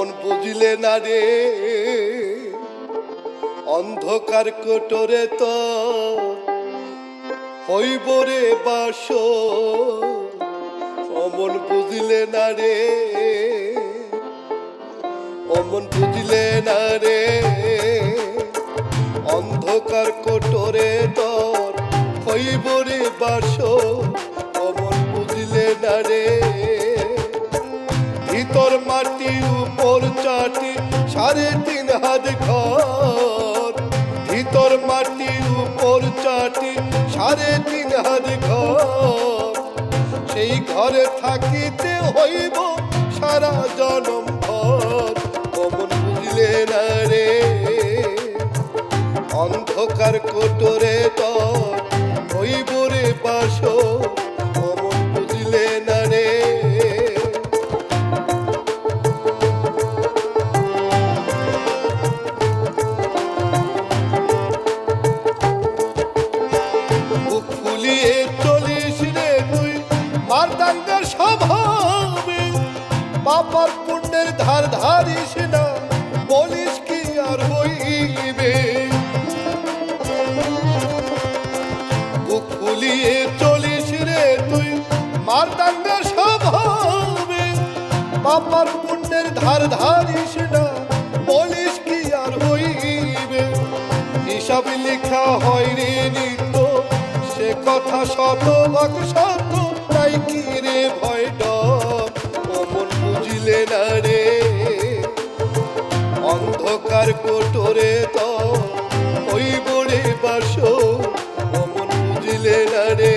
অমন বুঝলে না রে। অন্ধকার কোটরে তো হইব রে বাস। অমন বুঝলে না রে। অমন বুঝলে না রে। অন্ধকার কোটরে তোর হইব রে বাস। সাড়ে তিন হাত ঘর, ভিতর মাটি, উপর চাটি, সাড়ে তিন হাত ঘর। সেই ঘরে থাকিতে হইব সারা জনম ঘর কমন বুঝলে না রে অন্ধকার কোটরে তর পুণ্যের ধার ধারিস না, বলিস কি আর হইবে? বুক ফুলিয়ে চলিস রে তুই মারদাঙ্গার স্বভাবে পাপার পুণ্যের ধার ধারিস না, বলিস কি আর হইবে? হিসাব লেখা হয় রে নিত্য, সে কথা শত ভাগ অন্ধকার কোটরে তো ওই বড়ে বাস, অমন বুঝিলে না রে।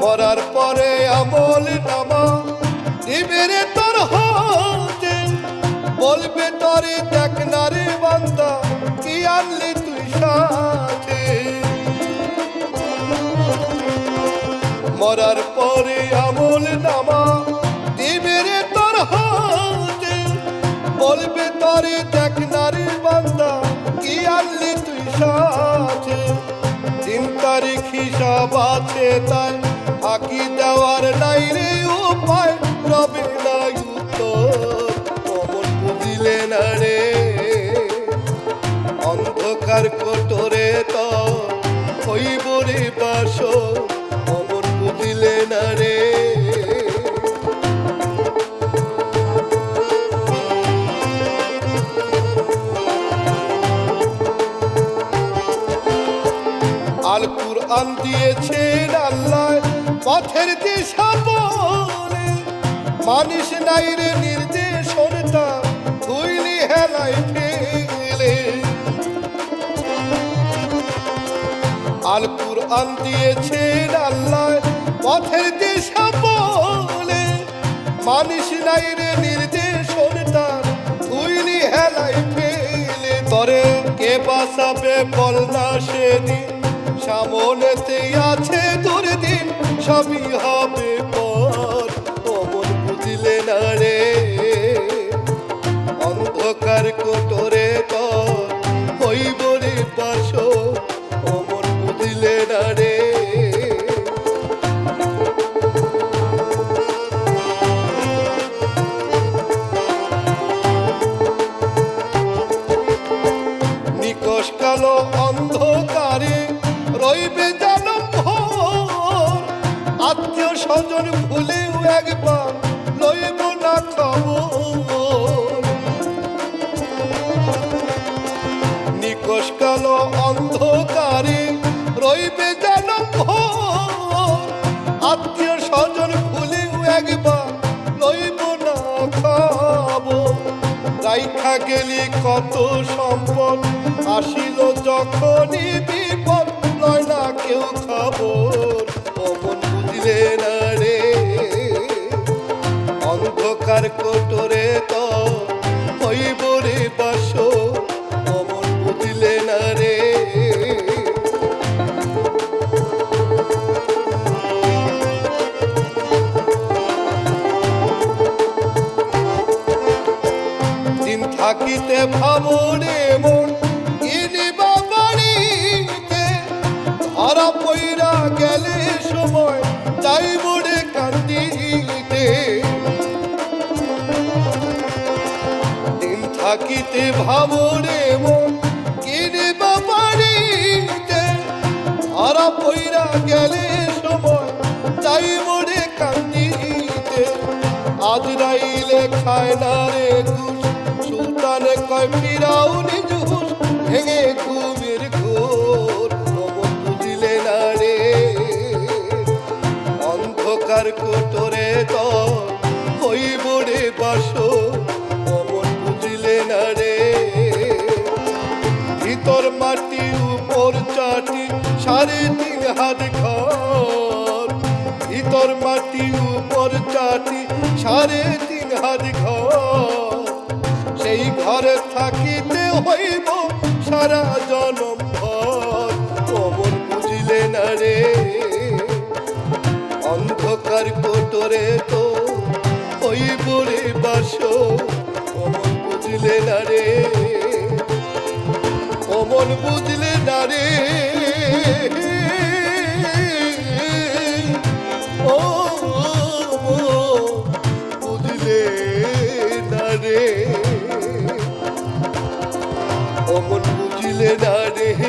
মরার পরে আমল নামা দিবে রে তোর হাতে। বলবে তরে দেখ না রে বান্দা, কি আনলি তুই সাথে মরার পরে আমল নামা রে তোর হাতে। বলবে তারে দেখ না রে বান্দা, কি আনলি তুই সাথে? তিন তারিখ হিসাব আছে তাই, ফাঁকি দেওয়ার নাই রে উপায়, রবে নাই উত্তর। বুঝিলে না রে। অন্ধকার কোটরে তো হইব রে বাস কুরআন দিয়েছেন আল্লাহ পথের দিশা মানুষ নাই রে নির্দেশন তা, ধুইলি হেলাই ফেলে। আল কুরআন দিয়েছেন আল্লাহ পথের দিশা বলে মানুষ নাই রে নির্দেশন তার ধুইলি হেলাই ফেলে। তরে কে বাঁচাবে বল না সেদিন সামনেতেই আছে দুর্দিন, সবই হবে পর। অমন বুঝলে না রে। অন্ধকার কোটরে তর হইব রে পাশ অমন বুঝলে না রে। নিকশ কালো অন্ধকারে রইবে ভোর। আত্মীয় স্বজন ভুলেও একবার লইব না খবর। নিকশ কালো অন্ধকারে রইবে ভোর। আত্মীয় স্বজন ভুলেও একবার লইব না খবর। রাইখা গেলি কত সম্পদ আসিল যখনই বিপদ লয় না কেউ খবর অমন বুঝলে না রে। অন্ধকার কোটরে তো হইব রে বাস অমন বুঝলে না রে। থাকিতে ভাবরে গেলে সময় যাই মোড়ে কান্দিতে দিন থাকিতে ভাবরে মন, কিনে বাবারিতে ধরা পইরা গেলে সময় যাই মোড়ে কান্দিতে আজ রাইলে খায় না রে ঘুষ বাস অমন বুঝিলে না রে। ভিতর মাটি, উপর চাটি, সাড়ে তিন হাত ঘর। ভিতর মাটি, উপর চাটি, সাড়ে তিন হাত ঘর। সেই ঘরে থাকিতে হইব সারা জনম ভর। অমন বুঝিলে না রে। অমন বুঝলে না অমন বুঝলে না রে। ও বুঝলে অমন বুঝলে না রে।